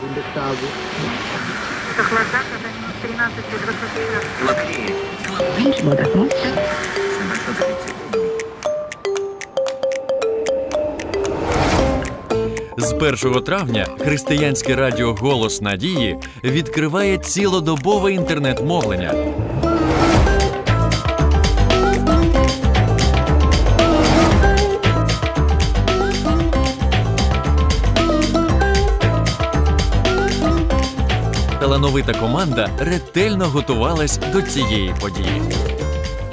Бундестагу. Охлаждаться до 13 20 З 1 травня християнське радіо Голос Надії відкриває цілодобове інтернет-мовлення. Талановита команда ретельно готувалась до цієї події.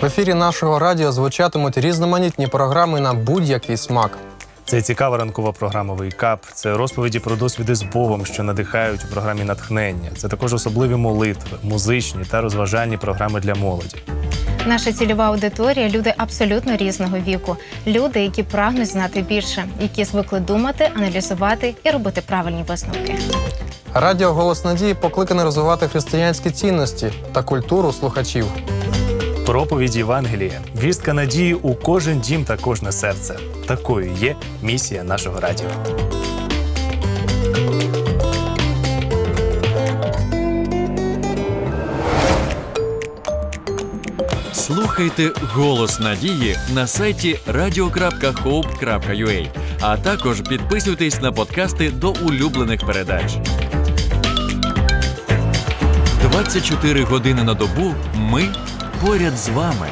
В ефірі нашого радіо звучатимуть різноманітні програми на будь-який смак. Це цікава ранкова програма Вейкап. Це розповіді про досвіди з Богом, що надихають у програмі натхнення. Це також особливі молитви, музичні та розважальні програми для молоді. Наша цільова аудиторія люди абсолютно різного віку. Люди, які прагнуть знати більше, які звикли думати, аналізувати і робити правильні висновки. Радіо Голос Надії покликане розвивати християнські цінності та культуру слухачів. Проповідь Євангелія, вістка надії у кожен дім та кожне серце. Такою є місія нашого радіо. Слухайте Голос Надії на сайті radio.hope.ua, а також підписуйтесь на подкасти до улюблених передач. 24 години на добу ми поряд з вами.